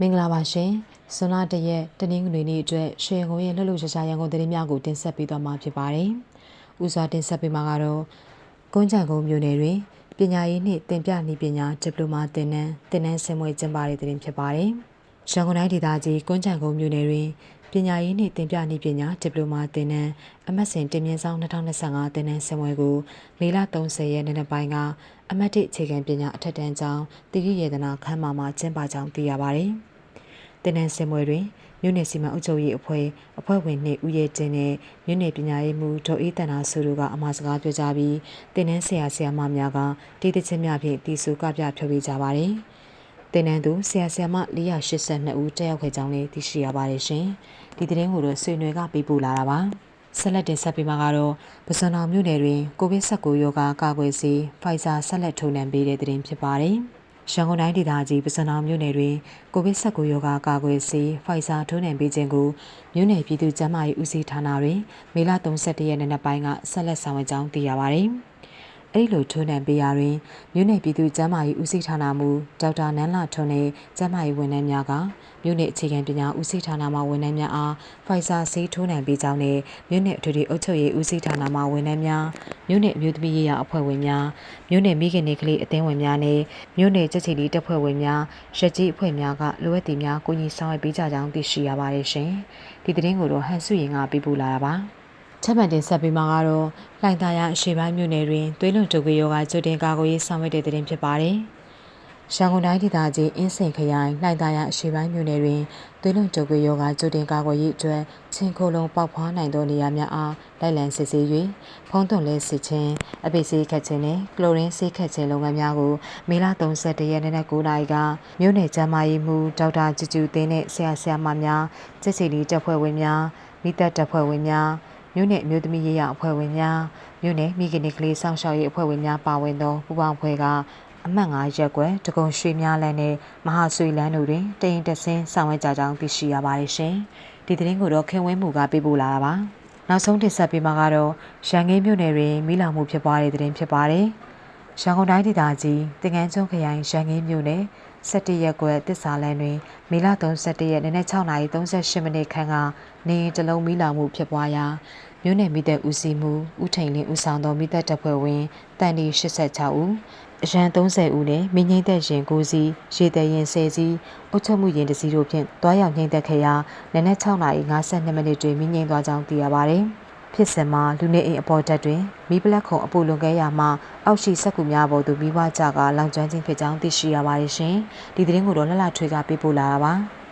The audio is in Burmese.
မင်္ဂလာပါရှင်ဇွန်လတရက်တနင်္ဂနွေနေ့အတွက်ရွှေရုံရဲ့လှုပ်လှုပ်ရှားရှားရန်ကုန်သတင်းများကိုတင်ဆက်ပေးသွားမှာဖြစ်ပါတယ်။ဦးစွာတင်ဆက်ပေးမှာကတော့ကုန်းချံကုန်းမြို့နယ်တွင်ပညာရေးနှင့်သင်ပြနည်းပညာဒီပလိုမာသင်တန်းသင်တန်းဆင်မွေကျင်းပတဲ့သတင်းဖြစ်ပါတယ်။ရန်ကုန်တိုင်းဒေသကြီးကုန်းချံကုန်းမြို့နယ်တွင်ပညာရေးနှင့်သင်ပြနည်းပညာဒီပလိုမာသင်တန်းအမတ်စဉ်တင်မြင့်ဆောင်2025သင်တန်းဆင်မွေကိုမေလ30ရက်နေ့နေ့ပိုင်းကအမတ်တစ်အခြေခံပညာအထက်တန်းကျောင်းတိရိယေဒနာခမ်းမမှာကျင်းပကြောင်းသိရပါတယ်။ တင်နန်းစင်မွေတွင်မြို့နယ်စီမံအုပ်ချုပ်ရေးအဖွဲ့အဖွဲ့ဝင်နှင့်ဦးရဲတင်နဲ့မြို့နယ်ပညာရေးမှူးဒေါ်အေးတန်နာဆိုတို့ကအမှာစကားပြောကြပြီးတင်နန်းဆရာဆရာမများကတည်တချင်းများဖြင့်တီစုကပြဖြောပြကြပါတယ်။တင်နန်းသူဆရာဆရာမ482ဦးတက်ရောက်ခဲ့ကြောင်းလည်းသိရှိရပါတယ်ရှင်။ဒီသတင်းကိုတော့ဆွေနွယ်ကပေးပို့လာတာပါ။ဆက်လက်တင်ဆက်ပေးမှာကတော့ပစံတော်မြို့နယ်တွင်ကိုဗစ် -19 ရောဂါကာကွယ်ဆေးဖိုင်ဇာဆက်လက်ထုတ်နှံပေးတဲ့သတင်းဖြစ်ပါတယ်။ ရန်ကုန်တိုင်းဒေသကြီးပစံတော်မြို့နယ်တွင်ကိုဗစ် -19 ရောဂါကာကွယ်ဆေးဖိုင်ဇာထိုးနှံပေးခြင်းကိုမြို့နယ်ပြည်သူ့ကျန်းမာရေးဦးစီးဌာနတွင်မေလ31ရက်နေ့နက်ပိုင်းကဆက်လက်ဆောင်ရွက်ကြောင်းသိရပါတယ်။အဲ့ဒီလိုထိုးနှံပေးရာတွင်မြို့နယ်ပြည်သူ့ကျန်းမာရေးဦးစီးဌာနမှဒေါက်တာနန်းလာထွန်းနဲ့ကျန်းမာရေးဝန်ထမ်းများကမြို့နယ်အခြေခံပညာဦးစီးဌာနမှဝန်ထမ်းများအားဖိုင်ဇာဆေးထိုးနှံပေးကြောင်းနဲ့မြို့နယ်အထွေထွေအုပ်ချုပ်ရေးဦးစီးဌာနမှဝန်ထမ်းများ မြို့နယ်အမျိုးသမီးရေးရာအဖွဲ့ဝင်များမြို့နယ်မိခင်တွေကလေးအသင်းဝင်များနဲ့မြို့နယ်ချက်ချီလီတပ်ဖွဲ့ဝင်များရက်ကြီးအဖွဲ့များကလိုအပ်သည်များကိုကြီးဆောင်ရွက်ပေးကြကြောင်းသိရှိရပါတယ်ရှင်ဒီသတင်းကိုတော့ဟန်စုရင်ကပေးပို့လာတာပါချက်မှန်တင်ဆက်ပေးမှာကတော့လှိုင်သာယာအရှေ့ပိုင်းမြို့နယ်တွင်သွေးလွန်တုပ်ကွေးရောဂါကြိုတင်ကာကွယ်ရေးဆောင်ရွက်တဲ့တဲ့တင်ဖြစ်ပါတယ်။ ရန်ကုန်တိုင်းဒေသကြီးအင်းစိန်ခရိုင်လှိုင်သာယာအရှေ့ပိုင်းမြို့နယ်တွင်သွေးလွန်တုပ်ကွေးရောဂါကြိုတင်ကာကွယ်ရေးအတွက်ချင်းခိုလုံးပေါက်ဖွားနိုင်သောနေရာများအားလိုက်လံစစ်ဆေး၍ဖုံးသွင်းလဲစစ်ခြင်းအပိစိခတ်ခြင်းနှင့်ကလိုရင်းဆေးခတ်ခြင်းလုပ်ငန်းများကိုမေလ31ရက်နေ့နက်9:00နာရီကမြို့နယ်ကျန်းမာရေးမှူးဒေါက်တာကျူကျူသင်းနှင့်ဆရာဆရာမများစစ်စီလီတပ်ဖွဲ့ဝင်များမိသက်တပ်ဖွဲ့ဝင်များမြို့နယ်အမျိုးသမီးရေးရအဖွဲ့ဝင်များမြို့နယ်မိခင်နေကလေးစောင့်ရှောက်ရေးအဖွဲ့ဝင်များပါဝင်သောပူးပေါင်းအဖွဲ့က အမှတ်9ရက်ကွယ်တကုံရွှေများလန်းနဲ့မဟာဆွေလန်းတို့တွင်တရင်တဆင်းဆောင်ရွက်ကြကြောင်းသိရှိရပါတယ်ရှင်။ဒီသတင်းကိုတော့ခင်ဝင်းမှုကပေးပို့လာတာပါ။နောက်ဆုံးတင်ဆက်ပေးမှာကတော့ရန်ကင်းမြို့နယ်တွင်မိလောင်မှုဖြစ်ပွားတဲ့သတင်းဖြစ်ပါတယ်။ရန်ကုန်တိုင်းဒေသကြီးတင်ငန်းကျွန်းခရိုင်ရန်ကင်းမြို့နယ် 17ရက်ကွယ်တစ္ဆာလန်တွင်မေလ31ရက်နေ့နက်6:38မိနစ်ခန့်ကနေတလုံးမီးလောင်မှုဖြစ်ပွားရာမြို့နယ်မိသက်ဦးစီးမှုဦးထိန်လင်းဦးဆောင်သောမိသက်တပ်ဖွဲ့ဝင်တန်ဒီ86ဦးအရန်30ဦးနဲ့မင်းငိမ့်သက်ရင်9စီးရေသက်ရင်10စီးအုတ်ချုပ်မှုရင်တစီတို့ဖြင့်တွားရောက်ငိမ့်သက်ခဲ့ရာနနက်6:52မိနစ်တွင်မင်းငိမ့်သွားကြောင်းသိရပါသည် ဖြစ်စဉ်မှာလူနေအိမ်အပေါ်တက်တွင်မီးပလက်ခုံအပူလွန်ခဲ့ရမှအောက်ရှိစက်ကူများပေါ်သို့မိဘကြကလောင်ကျွမ်းခြင်းဖြစ်ကြောင်းသိရှိရပါတယ်ရှင်။ဒီသတင်းကိုတော့လှလှထွေးကပေးပို့လာတာပါ။